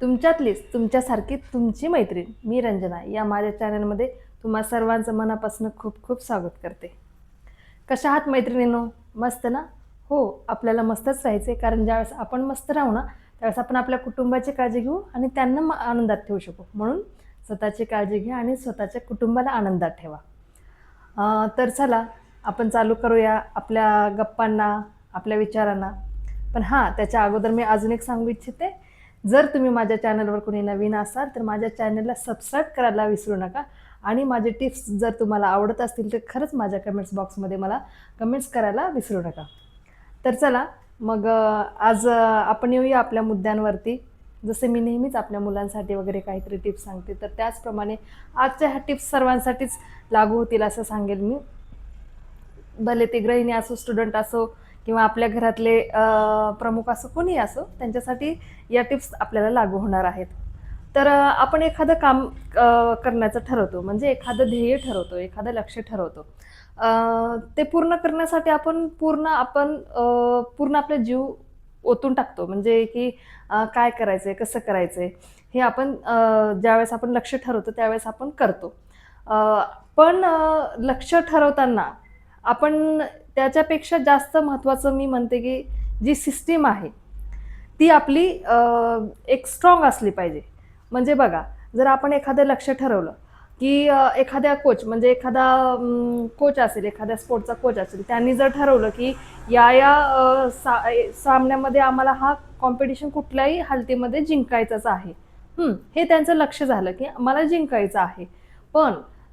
तुमच्यातलीच तुमच्यासारखी तुमची मैत्रीण मी रंजना या माझ्या चॅनलमध्ये तुम्हा सर्वांचं मनापासून खूप खूप स्वागत करते. कशा आहात मैत्रिणीनो? मस्त ना? हो आपल्याला मस्तच राहायचं आहे कारण ज्यावेळेस आपण मस्त राहू ना त्यावेळेस आपण आपल्या कुटुंबाची काळजी घेऊ आणि त्यांना आनंदात ठेवू शकू. म्हणून स्वतःची काळजी घ्या आणि स्वतःच्या कुटुंबाला आनंदात ठेवा. तर चला आपण चालू करूया आपल्या गप्पांना आपल्या विचारांना. पण हां त्याच्या अगोदर मी अजून एक सांगू इच्छिते. जर तुम्ही माझ्या चॅनलवर कोणी नवीन असाल तर माझ्या चॅनलला सबस्क्राईब करायला विसरू नका. आणि माझे टिप्स जर तुम्हाला आवडत असतील तर खरंच माझ्या कमेंट्स बॉक्समध्ये मला कमेंट्स करायला विसरू नका. तर चला मग आज आपण येऊया आपल्या मुद्द्यांवरती. जसे मी नेहमीच आपल्या मुलांसाठी वगैरे काहीतरी टिप्स सांगते तर त्याचप्रमाणे आजच्या ह्या टिप्स सर्वांसाठीच लागू होतील असं सांगेल मी. भले ते गृहिणी असो स्टुडंट असो किंवा आपल्या घरातले प्रमुख असो कोणी असो त्यांच्यासाठी या टिप्स आपल्याला लागू होणार आहेत. तर आपण एखादं काम करण्याचं ठरवतो म्हणजे एखादं ध्येय ठरवतो एखादं लक्ष ठरवतो. ते पूर्ण करण्यासाठी आपण पूर्ण आपण पूर्ण आपला जीव ओतून टाकतो. म्हणजे की काय करायचं आहे कसं करायचं आहे हे आपण ज्यावेळेस आपण लक्ष ठरवतो त्यावेळेस आपण करतो. पण लक्ष ठरवताना आपण त्याच्यापेक्षा जास्त महत्त्वाचं मी म्हणते की जी सिस्टीम आहे ती आपली एक स्ट्रॉंग असली पाहिजे. म्हणजे बघा जर आपण एखादं लक्ष ठरवलं की एखाद्या कोच म्हणजे एखादा कोच असेल एखाद्या स्पोर्टचा कोच असेल त्यांनी जर ठरवलं की या या सा ए- सामन्यामध्ये आम्हाला हा कॉम्पिटिशन कुठल्याही हालतीमध्ये जिंकायचाच आहे. हे त्यांचं लक्ष झालं की मला जिंकायचं आहे. पण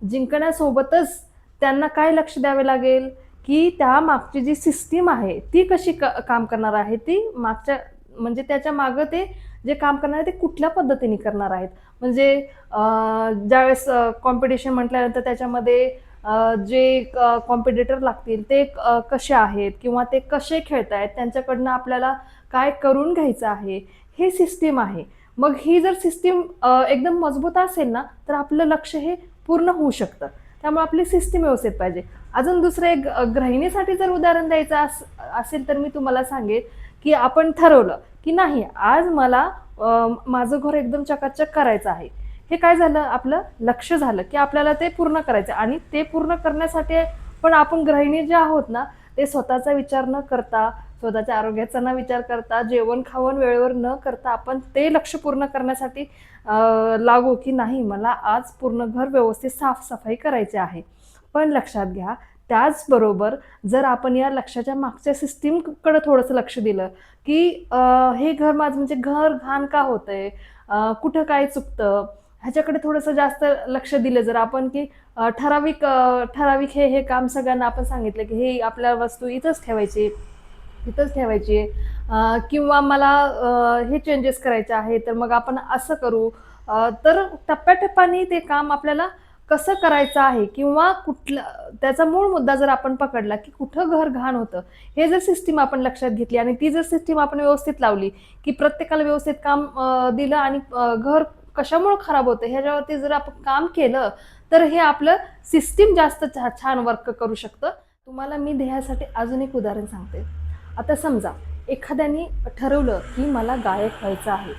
जिंकण्यासोबतच त्यांना काय लक्ष द्यावे लागेल? की त्या मागची जी सिस्टीम आहे ती कशी क काम करणार आहे? ती मागच्या म्हणजे त्याच्या मागं ते जे काम करणार आहे ते कुठल्या पद्धतीने करणार आहेत? म्हणजे ज्यावेळेस कॉम्पिटिशन म्हटल्यानंतर त्याच्यामध्ये जे कॉम्पिटिटर लागतील ते कसे आहेत? किंवा ते कसे खेळत आहेत त्यांच्याकडनं आपल्याला काय करून घ्यायचं आहे? हे सिस्टीम आहे. मग ही जर सिस्टीम एकदम मजबूत असेल ना तर आपलं लक्ष हे पूर्ण होऊ शकतं. त्यामुळे आपली सिस्टीम व्यवस्थित पाहिजे. अजून दुसरं एक गृहिणीसाठी जर उदाहरण द्यायचं अस असेल तर मी तुम्हाला सांगेन की आपण ठरवलं की नाही आज मला माझं घर एकदम चकाचक करायचं आहे. हे काय झालं? आपलं लक्ष झालं की आपल्याला ते पूर्ण करायचं आणि ते पूर्ण करण्यासाठी पण आपण गृहिणी जे आहोत ना ते स्वतःचा विचार न करता स्वतःच्या आरोग्याचा न विचार करता जेवण खावण वेळेवर न करता आपण ते लक्ष पूर्ण करण्यासाठी लागू की नाही मला आज पूर्ण घर व्यवस्थित साफसफाई करायची आहे. पण लक्षात घ्या त्याचबरोबर जर आपण या लक्षाच्या मागच्या सिस्टीमकडं थोडंसं लक्ष दिलं की हे घर माझं म्हणजे घर घाण का होतंय? आहे कुठं काय चुकतं? ह्याच्याकडे थोडंसं जास्त लक्ष दिलं जर आपण की ठराविक ठराविक हे हे काम सगळ्यांना आपण सांगितलं की हे आपल्या वस्तू इथंच ठेवायची इथंच ठेवायची. आहे किंवा मला हे चेंजेस करायचे आहे तर मग आपण असं करू. तर टप्प्याटप्प्याने ते काम आपल्याला कसं करायचं आहे किंवा कुठलं त्याचा मूळ मुद्दा जर आपण पकडला की कुठं घर घाण होतं हे जर सिस्टीम आपण लक्षात घेतली आणि ती जर सिस्टीम आपण व्यवस्थित लावली की प्रत्येकाला व्यवस्थित काम दिलं आणि घर कशामुळं खराब होतं ह्याच्यावरती जर आपण काम केलं तर हे आपलं सिस्टीम जास्त छा छान वर्क करू शकतं. तुम्हाला मी ध्येयासाठी अजून एक उदाहरण सांगते. आता समजा एखाद्याने ठरवलं की मला गायक व्हायचं आहे.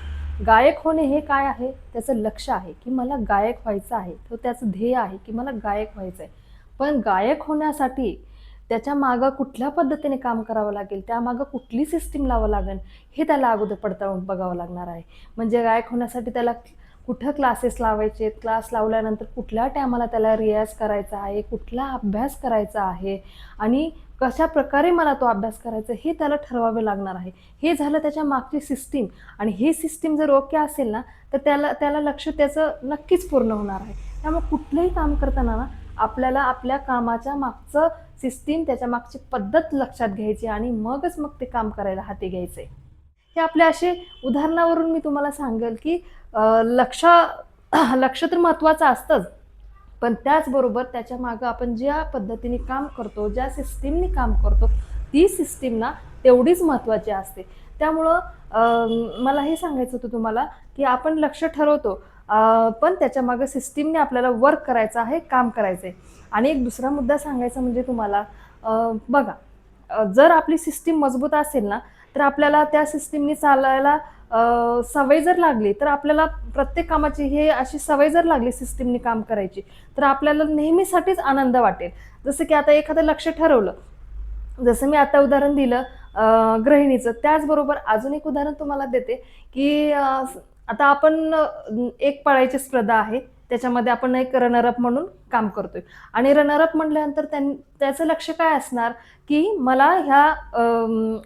गायक होणे हे काय आहे? त्याचं लक्ष आहे की मला गायक व्हायचं आहे. तो त्याचं ध्येय आहे की मला गायक व्हायचं आहे पण गायक होण्यासाठी त्याच्या मागं कुठल्या पद्धतीने काम करावं लागेल? त्यामागं कुठली सिस्टीम लावावं लागेल? हे त्याला अगोदर पडताळून बघावं लागणार आहे. म्हणजे गायक होण्यासाठी त्याला कुठं क्लासेस लावायचे? क्लास लावल्यानंतर कुठल्या टायमाला त्याला रियाज करायचा आहे? कुठला अभ्यास करायचा आहे? आणि कशा प्रकारे मला तो अभ्यास करायचा हे त्याला ठरवावे लागणार आहे. हे झालं त्याच्या मागची सिस्टीम आणि ही सिस्टीम जर ओके असेल ना तर त्याला त्याला लक्ष त्याचं नक्कीच पूर्ण होणार आहे. त्यामुळे कुठलंही काम करताना ना आपल्याला आपल्या कामाच्या मागचं सिस्टीम त्याच्या मागची पद्धत लक्षात घ्यायची आणि मगच मग ते काम करायला हाती घ्यायचे. हे आपल्या असे उदाहरणावरून मी तुम्हाला सांगेल की लक्ष लक्ष तर महत्त्वाचं असतंच. पण त्याचबरोबर त्याच्या मागं आपण ज्या पद्धतीने काम करतो ज्या सिस्टीमने काम करतो ती सिस्टीम ना तेवढीच महत्त्वाची असते. त्यामुळं मला हे सांगायचं होतं तुम्हाला की आपण लक्ष ठरवतो पण त्याच्या मागं सिस्टीमने आपल्याला वर्क करायचं आहे काम करायचं आहे आणि एक दुसरा मुद्दा सांगायचा म्हणजे तुम्हाला बघा जर आपली सिस्टीम मजबूत असेल ना तर आपल्याला त्या सिस्टीमनी चालायला सवय जर लागली तर आपल्याला प्रत्येक कामाची हे अशी सवय जर लागली सिस्टीमने काम करायची तर आपल्याला नेहमीसाठीच आनंद वाटेल. जसं की आता एखादं लक्ष ठरवलं जसं मी आता उदाहरण दिलं गृहिणीचं. त्याचबरोबर अजून एक उदाहरण तुम्हाला देते की आता आपण एक पळायची स्पर्धा आहे त्याच्यामध्ये आपण एक रनरअप म्हणून काम करतोय. आणि रनरअप म्हटल्यानंतर त्यां त्याचं लक्ष काय असणार की मला ह्या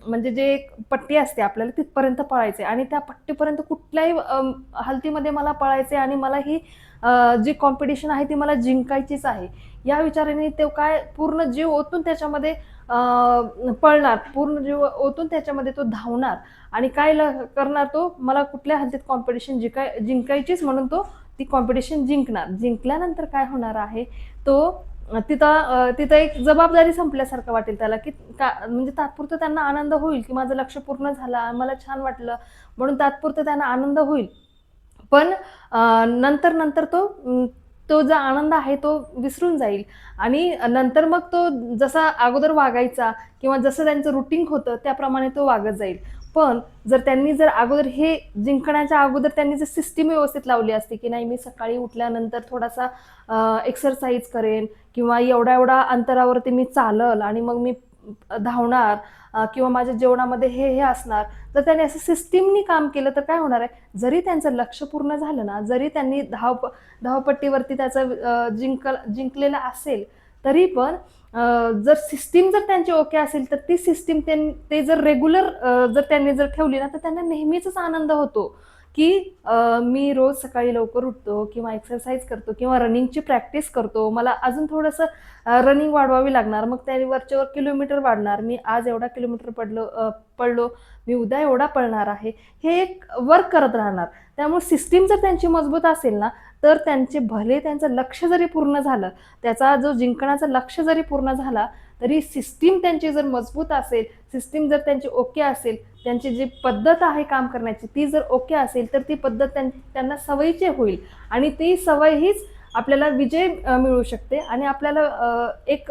म्हणजे जे एक पट्टी असते आपल्याला तिथपर्यंत पळायचे आणि त्या पट्टीपर्यंत कुठल्याही हलतीमध्ये मला पळायचे आणि मला ही जी कॉम्पिटिशन आहे ती मला जिंकायचीच आहे. या विचाराने तो काय पूर्ण जीव ओतून त्याच्यामध्ये पळणार पूर्ण जीव ओतून त्याच्यामध्ये तो धावणार. आणि काय करणार तो? मला कुठल्या हद्दीत कॉम्पिटिशन जिंकाय जिंकायचीच म्हणून तो ती कॉम्पिटिशन जिंकणार. जिंकल्यानंतर काय होणार आहे? तो तिथं तिथं एक जबाबदारी संपल्यासारखं वाटेल त्याला की का म्हणजे तात्पुरतं त्यांना आनंद होईल की माझं लक्ष पूर्ण झालं मला छान वाटलं म्हणून तात्पुरतं त्यांना आनंद होईल. पण नंतर नंतर तो तो जो आनंद आहे तो विसरून जाईल. आणि नंतर मग तो जसा अगोदर वागायचा किंवा जसं त्यांचं रुटीन होतं त्याप्रमाणे तो वागत जाईल. पण जर त्यांनी जर अगोदर हे जिंकण्याच्या अगोदर त्यांनी जर सिस्टीम व्यवस्थित लावली असती की नाही मी सकाळी उठल्यानंतर थोडासा एक्सरसाइज करेन किंवा एवढा एवढा अंतरावरती मी चालल आणि मग मी धावणार किंवा माझ्या जेवणामध्ये हे हे असणार तर त्यांनी असं सिस्टीमनी काम केलं तर काय होणार आहे? जरी त्यांचं लक्ष पूर्ण झालं ना जरी त्यांनी धाव धावपट्टीवरती त्याचं जिंक जिंकलेलं असेल तरी पण जर सिस्टीम जर त्यांची ओके असेल तर ती सिस्टीम ते जर रेग्युलर जर त्यांनी जर ठेवली ना तर त्यांना नेहमीच आनंद होतो. की मी रोज सकाळी लवकर उठतो किंवा एक्सरसाइज करतो किंवा रनिंगची प्रॅक्टिस करतो. मला अजून थोडंसं रनिंग वाढवावी लागणार. मग त्या वरच्यावर किलोमीटर वाढणार. मी आज एवढा किलोमीटर पडलो पडलो. मी उद्या एवढा पळणार आहे. हे एक वर्क करत राहणार. त्यामुळे सिस्टीम जर त्यांची मजबूत असेल ना तर त्यांचे भले त्यांचं लक्ष जरी पूर्ण झालं त्याचा जो जिंकण्याचं लक्ष जरी पूर्ण झाला तरी सिस्टीम त्यांची जर मजबूत असेल सिस्टीम जर त्यांची ओके असेल त्यांची जी पद्धत आहे काम करण्याची ती जर ओके असेल तर ती पद्धत त्यां त्यांना सवयीची होईल. आणि ती सवय हीच आपल्याला विजय मिळू शकते आणि आपल्याला एक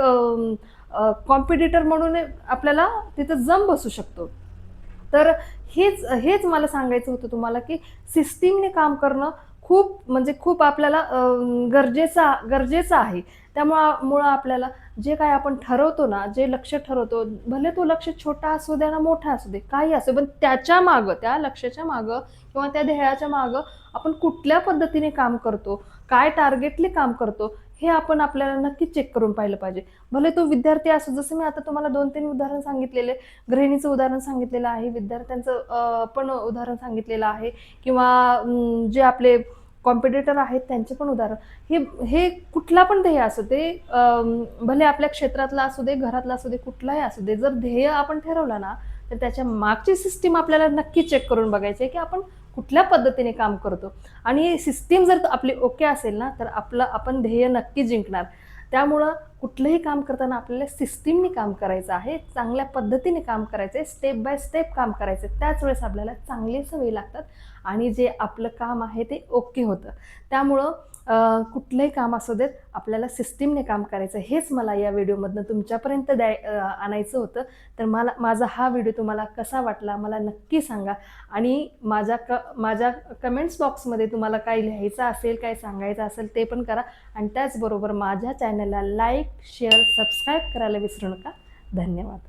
कॉम्पिटिटर म्हणून आपल्याला तिथं जम बसू शकतो. तर हेच हेच मला सांगायचं होतं तुम्हाला की सिस्टीमने काम करणं खूप म्हणजे खूप आपल्याला गरजेचा गरजेचं गरजेचं आहे. त्यामुळं मुळं आपल्याला जे काय आपण ठरवतो ना जे लक्ष ठरवतो भले तो लक्ष छोटा असू दे ना मोठा असू दे काही असू पण त्याच्या मागं त्या लक्ष्याच्या मागं किंवा त्या ध्येयाच्या मागं आपण कुठल्या पद्धतीने काम करतो काय टार्गेटली काम करतो हे आपण आपल्याला नक्की चेक करून पाहिलं पाहिजे. भले तो विद्यार्थी असो जसं मी आता तुम्हाला दोन तीन उदाहरण सांगितलेले गृहिणीचं उदाहरण सांगितलेलं आहे विद्यार्थ्यांचं पण उदाहरण सांगितलेलं आहे किंवा जे आपले कॉम्पिटिटर आहेत त्यांचे पण उदाहरण. हे हे कुठला पण ध्येय असू दे भले आपल्या क्षेत्रातला असू दे घरातला असू दे कुठलाही असू दे जर ध्येय आपण ठरवलं ना तर त्याच्या मागची सिस्टीम आपल्याला नक्की चेक करून बघायची आहे की आपण कुठल्या पद्धतीने काम करतो? आणि सिस्टीम जर आपली ओके असेल ना तर आपलं आपण ध्येय नक्की जिंकणार. त्यामुळं कुठलंही काम करताना आपल्याला सिस्टीमनी काम करायचं आहे चांगल्या पद्धतीने काम करायचं आहे स्टेप बाय स्टेप काम करायचं आहे त्याच वेळेस आपल्याला चांगली सवयी लागतात आणि जे आपलं काम आहे ते ओके होतं. त्यामुळं कुठलंही काम असू देत आपल्याला सिस्टीमने काम करायचं आहे. हेच मला या व्हिडिओमधनं तुमच्यापर्यंत द्याय आणायचं होतं. तर मला माझा हा व्हिडिओ तुम्हाला कसा वाटला मला नक्की सांगा. आणि माझ्या क माझ्या कमेंट्स बॉक्समध्ये तुम्हाला काय लिहायचं असेल काय सांगायचं असेल ते पण करा. आणि त्याचबरोबर माझ्या चॅनलला लाईक शेअर सबस्क्राईब करायला विसरू नका. धन्यवाद.